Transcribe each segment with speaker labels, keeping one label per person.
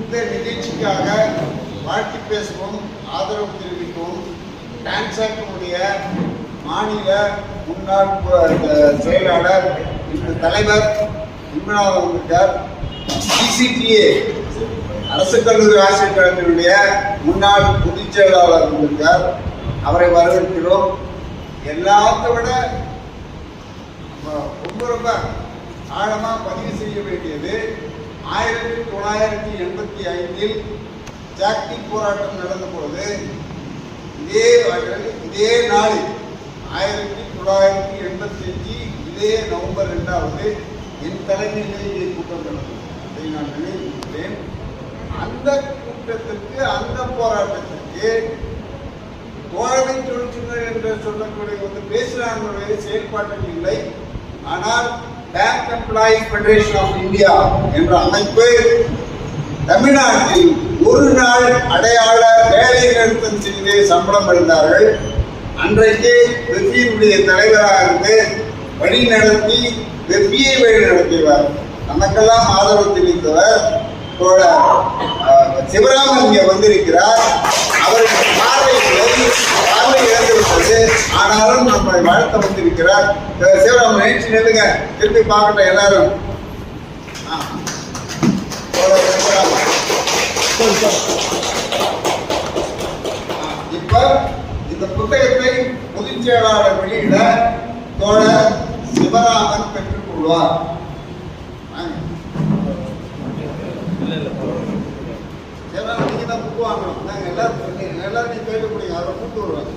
Speaker 1: இந்த நிகழ்ச்சிக்காக வாழ்த்து பேசவும் ஆதரவு தெரிவிக்கவும் டான்சாக்கினுடைய மாநில முன்னாள் செயலாளர் இன்று தலைவர் விமலாதன் வந்திருக்கார் சிசிடிஏ அரசு கல்லூரி ஆசிரியர் கழகத்தினுடைய முன்னாள் பொதுச் செயலாளர் வந்திருக்கார் அவரை வரவேற்கிறோம் எல்லாத்த விட ரொம்ப ரொம்ப ஆழமா பதிவு செய்ய வேண்டியது ஆயிரத்தி தொள்ளாயிரத்தி எண்பத்தி ஐந்தில் ஜாக்டி போராட்டம் நடந்த பொழுது இதே இதே நாளில் ஆயிரத்தி தொள்ளாயிரத்தி எண்பத்தி அஞ்சு இதே நவம்பர் ரெண்டாவது என் தலைமையிலே கூட்டம் நடந்தது. அதை நான் நினைவுகிறேன் அந்த கூட்டத்திற்கு அந்த போராட்டத்திற்கு தோழமை தொழிற்சங்கள் என்று சொல்லக்கூடிய வந்து பேசுகிறாங்களுடைய செயல்பாட்டில் இல்லை. ஆனால் எம்ப்ளாயிஸ் ஃபெடரேஷன் ஆஃப் இந்தியா என்ற அமைப்பு தமிழ்நாட்டில் ஒரு நாள் அடையாள வேலை நிறுத்தம் செய்து சம்பளம் அளித்தார்கள் அன்றைக்கு வெஃபியினுடைய தலைவராக இருந்து வழி நடத்தி வெஃபியை வழி நடத்தியவர். நமக்கெல்லாம் ஆதரவு தெரிவித்தவர் சிவராமன் இங்கே வந்திருக்கிறார். அவருக்கு பார்வை இல்லை, பார்வை ஆனாலும் நம்ம வாழ்த்த வந்திருக்கிறார். சிவராம சிவராமன் எழுச்சி நில்லுங்க. திருப்பி பார்க்கட்டும் எல்லாரும். ஆ, இப்ப இந்த புத்தகத்தை பொதுச் செயலாளர் வெளியிட தோழர் சிவராமன் பெற்றுக்கொள்வார் எல்லாரும் நீங்க தான் புக்கு வாங்கணும். நாங்க எல்லாரும் எல்லாரும் நீ கையில் கொடுங்க அவரை கூப்பிட்டு வருவாங்க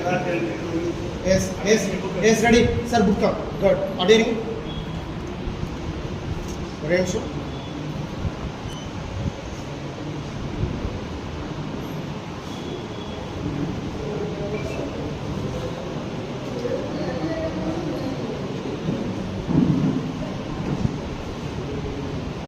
Speaker 2: Yes, yes, yes, ready. Sir, book up. Good. Ordering. Range.